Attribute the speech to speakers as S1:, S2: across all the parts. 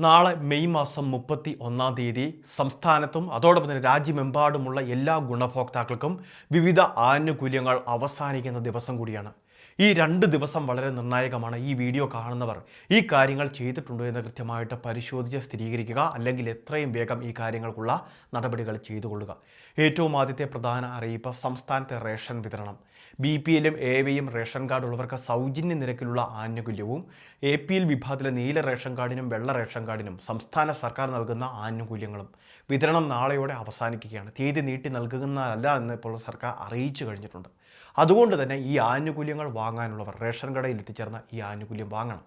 S1: നാളെ മെയ് മാസം മുപ്പത്തി ഒന്നാം തീയതി സംസ്ഥാനത്തും അതോടൊപ്പം തന്നെ രാജ്യമെമ്പാടുമുള്ള എല്ലാ ഗുണഭോക്താക്കൾക്കും വിവിധ ആനുകൂല്യങ്ങൾ അവസാനിക്കുന്ന ദിവസം കൂടിയാണ്. ഈ രണ്ട് ദിവസം വളരെ നിർണായകമാണ് ഈ വീഡിയോ കാണുന്നവർ. ഈ കാര്യങ്ങൾ ചെയ്തിട്ടുണ്ടോ എന്ന് കൃത്യമായിട്ട് പരിശോധിച്ച് സ്ഥിരീകരിക്കുക അല്ലെങ്കിൽ എത്രയും വേഗം ഈ കാര്യങ്ങൾക്കുള്ള നടപടികൾ ചെയ്തുകൊള്ളുക. ഏറ്റവും ആദ്യത്തെ പ്രധാന അറിയിപ്പ് സംസ്ഥാനത്തെ റേഷൻ വിതരണം. ബി പി എല്ലും എ വിയും റേഷൻ കാർഡ് ഉള്ളവർക്ക് സൗജന്യ നിരക്കിലുള്ള ആനുകൂല്യവും എ പി എൽ വിഭാഗത്തിലെ നീല റേഷൻ കാർഡിനും വെള്ള റേഷൻ കാർഡിനും സംസ്ഥാന സർക്കാർ നൽകുന്ന ആനുകൂല്യങ്ങളും വിതരണം നാളെയോടെ അവസാനിക്കുകയാണ്. തീയതി നീട്ടി നൽകുന്നതല്ല എന്ന് ഇപ്പോൾ സർക്കാർ അറിയിച്ചു കഴിഞ്ഞിട്ടുണ്ട്. അതുകൊണ്ട് തന്നെ ഈ ആനുകൂല്യങ്ങൾ വാങ്ങാനുള്ളവർ റേഷൻ കടയിൽ എത്തിച്ചേർന്ന ഈ ആനുകൂല്യം വാങ്ങണം.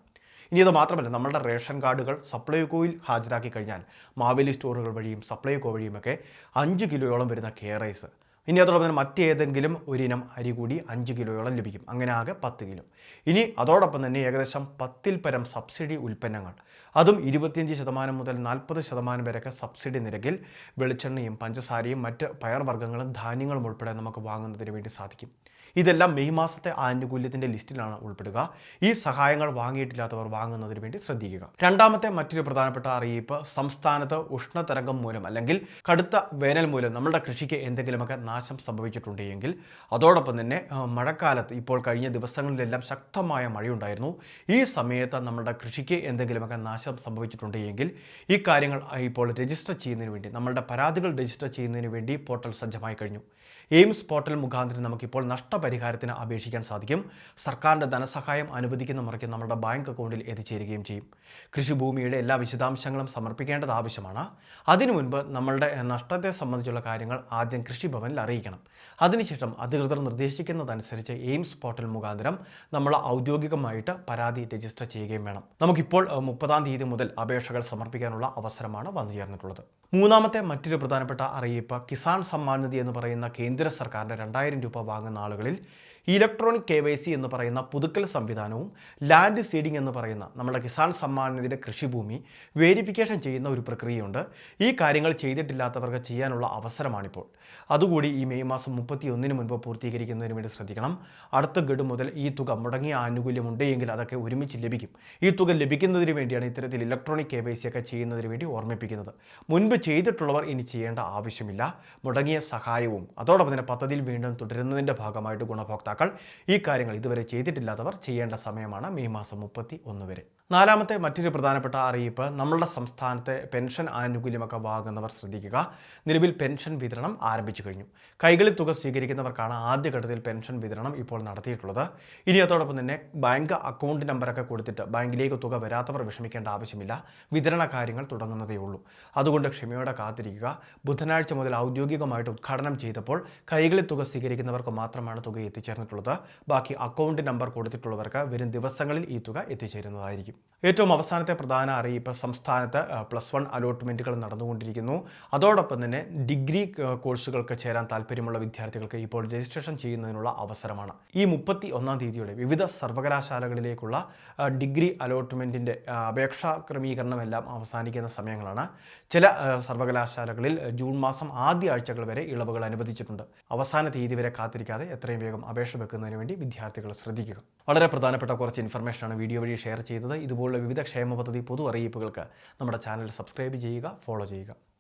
S1: ഇനി അത് മാത്രമല്ല നമ്മളുടെ റേഷൻ കാർഡുകൾ സപ്ലൈകോയിൽ ഹാജരാക്കി കഴിഞ്ഞാൽ മാവേലി സ്റ്റോറുകൾ വഴിയും സപ്ലൈകോ വഴിയുമൊക്കെ അഞ്ച് കിലോയോളം വരുന്ന കെ റൈസ് ഇനി അതോടൊപ്പം തന്നെ മറ്റേതെങ്കിലും ഒരിനം അരി കൂടി അഞ്ച് കിലോയോളം ലഭിക്കും. അങ്ങനെ ആകെ പത്ത് കിലോ. ഇനി അതോടൊപ്പം തന്നെ ഏകദേശം പത്തിൽ പരം സബ്സിഡി ഉൽപ്പന്നങ്ങൾ. അതും ഇരുപത്തിയഞ്ച് ശതമാനം മുതൽ നാൽപ്പത് ശതമാനം വരെയൊക്കെ സബ്സിഡി നിരക്കിൽ വെളിച്ചെണ്ണയും പഞ്ചസാരയും മറ്റ് പയർവർഗങ്ങളും ധാന്യങ്ങളും ഉൾപ്പെടെ നമുക്ക് വാങ്ങുന്നതിന് വേണ്ടി സാധിക്കും. ഇതെല്ലാം മെയ് മാസത്തെ ആനുകൂല്യത്തിന്റെ ലിസ്റ്റിലാണ് ഉൾപ്പെടുക. ഈ സഹായങ്ങൾ വാങ്ങിയിട്ടില്ലാത്തവർ വാങ്ങുന്നതിന് വേണ്ടി ശ്രദ്ധിക്കുക. രണ്ടാമത്തെ മറ്റൊരു പ്രധാനപ്പെട്ട അറിയിപ്പ് സംസ്ഥാനത്ത് ഉഷ്ണതരംഗം മൂലം അല്ലെങ്കിൽ കടുത്ത വേനൽ മൂലം നമ്മുടെ കൃഷിക്ക് എന്തെങ്കിലുമൊക്കെ നാശം സംഭവിച്ചിട്ടുണ്ടെങ്കിൽ അതോടൊപ്പം തന്നെ മഴക്കാലത്ത് ഇപ്പോൾ കഴിഞ്ഞ ദിവസങ്ങളിലെല്ലാം ശക്തമായ മഴയുണ്ടായിരുന്നു. ഈ സമയത്ത് നമ്മുടെ കൃഷിക്ക് എന്തെങ്കിലുമൊക്കെ നാശം സംഭവിച്ചിട്ടുണ്ടെങ്കിൽ ഈ കാര്യങ്ങൾ ഇപ്പോൾ രജിസ്റ്റർ ചെയ്യുന്നതിന് വേണ്ടി നമ്മളുടെ പരാതികൾ രജിസ്റ്റർ ചെയ്യുന്നതിന് വേണ്ടി പോർട്ടൽ സജ്ജമായി കഴിഞ്ഞു. എയിംസ് പോർട്ടൽ മുഖാന്തരം നമുക്കിപ്പോൾ നഷ്ടപരിഹാരത്തിന് അപേക്ഷിക്കാൻ സാധിക്കും. സർക്കാരിന്റെ ധനസഹായം അനുവദിക്കുന്ന മുറയ്ക്ക് നമ്മുടെ ബാങ്ക് അക്കൗണ്ടിൽ എത്തിച്ചേരുകയും ചെയ്യും. കൃഷിഭൂമിയുടെ എല്ലാ വിശദാംശങ്ങളും സമർപ്പിക്കേണ്ടത് ആവശ്യമാണ്. അതിനു മുൻപ് നമ്മളുടെ നഷ്ടത്തെ സംബന്ധിച്ചുള്ള കാര്യങ്ങൾ ആദ്യം കൃഷിഭവനിൽ അറിയിക്കണം. അതിനുശേഷം അധികൃതർ നിർദ്ദേശിക്കുന്നതനുസരിച്ച് എയിംസ് പോർട്ടൽ മുഖാന്തരം നമ്മൾ ഔദ്യോഗികമായിട്ട് പരാതി രജിസ്റ്റർ ചെയ്യുകയും വേണം. നമുക്കിപ്പോൾ മുപ്പതാം തീയതി മുതൽ അപേക്ഷകൾ സമർപ്പിക്കാനുള്ള അവസരമാണ് വന്നു ചേർന്നിട്ടുള്ളത് മൂന്നാമത്തെ മറ്റൊരു പ്രധാനപ്പെട്ട അറിയിപ്പ് കിസാൻ സമ്മാൻ നിധി എന്ന് പറയുന്ന കേന്ദ്ര സർക്കാരിന്റെ രണ്ടായിരം രൂപ വാങ്ങുന്ന ആളുകളിൽ él electronic K Y C എന്ന് പറയുന്ന പുതുക്കൽ സംവിധാനവും ലാൻഡ് സീഡിംഗ് എന്ന് പറയുന്ന നമ്മുടെ കിസാൻ സമ്മാൻ നിധിയുടെ കൃഷിഭൂമി വേരിഫിക്കേഷൻ ചെയ്യുന്ന ഒരു പ്രക്രിയയുണ്ട്. ഈ കാര്യങ്ങൾ ചെയ്തിട്ടില്ലാത്തവർക്ക് ചെയ്യാനുള്ള അവസരമാണിപ്പോൾ. അതുകൂടി ഈ മെയ് മാസം മുപ്പത്തി ഒന്നിന് മുൻപ് പൂർത്തീകരിക്കുന്നതിന് വേണ്ടി ശ്രദ്ധിക്കണം. അടുത്ത ഗഡു മുതൽ ഈ തുക മുടങ്ങിയ ആനുകൂല്യം ഉണ്ടെങ്കിൽ അതൊക്കെ ഒരുമിച്ച് ലഭിക്കും. ഈ തുക ലഭിക്കുന്നതിന് വേണ്ടിയാണ് ഇത്തരത്തിൽ ഇലക്ട്രോണിക് കെ വൈ സി ഒക്കെ ചെയ്യുന്നതിന് വേണ്ടി ഓർമ്മിപ്പിക്കുന്നത്. മുൻപ് ചെയ്തിട്ടുള്ളവർ ഇനി ചെയ്യേണ്ട ആവശ്യമില്ല. മുടങ്ങിയ സഹായവും അതോടൊപ്പം തന്നെ പദ്ധതിയിൽ വീണ്ടും തുടരുന്നതിന്റെ ഭാഗമായിട്ട് ഗുണഭോക്താക്കൾ ഈ കാര്യങ്ങൾ ഇതുവരെ ചെയ്തിട്ടില്ലാത്തവർ ചെയ്യേണ്ട സമയമാണ് മെയ് മാസം മുപ്പത്തി ഒന്ന് വരെ. നാലാമത്തെ മറ്റൊരു പ്രധാനപ്പെട്ട അറിയിപ്പ് നമ്മളുടെ സംസ്ഥാനത്തെ പെൻഷൻ ആനുകൂല്യമൊക്കെ വാങ്ങുന്നവർ ശ്രദ്ധിക്കുക. നിലവിൽ പെൻഷൻ വിതരണം ആരംഭിച്ചു കഴിഞ്ഞു. കൈകളിൽ തുക സ്വീകരിക്കുന്നവർക്കാണ് ആദ്യഘട്ടത്തിൽ പെൻഷൻ വിതരണം ഇപ്പോൾ നടത്തിയിട്ടുള്ളത്. ഇനി അതോടൊപ്പം തന്നെ ബാങ്ക് അക്കൗണ്ട് നമ്പറൊക്കെ കൊടുത്തിട്ട് ബാങ്കിലേക്ക് തുക വരാത്തവർ വിഷമിക്കേണ്ട ആവശ്യമില്ല. വിതരണ കാര്യങ്ങൾ തുടങ്ങുന്നതേ ഉള്ളൂ. അതുകൊണ്ട് ക്ഷമയോടെ കാത്തിരിക്കുക. ബുധനാഴ്ച മുതൽ ഔദ്യോഗികമായിട്ട് ഉദ്ഘാടനം ചെയ്തപ്പോൾ കൈകളിൽ തുക സ്വീകരിക്കുന്നവർക്ക് മാത്രമാണ് തുക എത്തിച്ചേർന്നിട്ടുള്ളത് ബാക്കി അക്കൗണ്ട് നമ്പർ കൊടുത്തിട്ടുള്ളവർക്ക് വരും ദിവസങ്ങളിൽ ഈ തുക എത്തിച്ചേരുന്നതായിരിക്കും. ഏറ്റവും അവസാനത്തെ പ്രധാന അറിയിപ്പ് സംസ്ഥാനത്ത് പ്ലസ് വൺ അലോട്ട്മെന്റുകൾ നടന്നുകൊണ്ടിരിക്കുന്നു. അതോടൊപ്പം തന്നെ ഡിഗ്രി കോഴ്സുകൾക്ക് ചേരാൻ താല്പര്യമുള്ള വിദ്യാർത്ഥികൾക്ക് ഇപ്പോൾ രജിസ്ട്രേഷൻ ചെയ്യുന്നതിനുള്ള അവസരമാണ്. ഈ മുപ്പത്തി ഒന്നാം തീയതിയോടെ വിവിധ സർവകലാശാലകളിലേക്കുള്ള ഡിഗ്രി അലോട്ട്മെന്റിന്റെ അപേക്ഷാ ക്രമീകരണമെല്ലാം അവസാനിക്കുന്ന സമയങ്ങളാണ്. ചില സർവകലാശാലകളിൽ ജൂൺ മാസം ആദ്യ ആഴ്ചകൾ വരെ ഇളവുകൾ അനുവദിച്ചിട്ടുണ്ട്. അവസാന തീയതി വരെ കാത്തിരിക്കാതെ എത്രയും വേഗം അപേക്ഷ വെക്കുന്നതിന് വേണ്ടി വിദ്യാർത്ഥികൾ ശ്രദ്ധിക്കുക. വളരെ പ്രധാനപ്പെട്ട കുറച്ച് ഇൻഫർമേഷനാണ് വീഡിയോ വഴി ഷെയർ ചെയ്തത്. ഇതുപോലുള്ള വിവിധ ക്ഷേമ പദ്ധതി പൊതു അറിയിപ്പുകൾക്ക് നമ്മുടെ ചാനൽ സബ്സ്ക്രൈബ് ചെയ്യുക ഫോളോ ചെയ്യുക.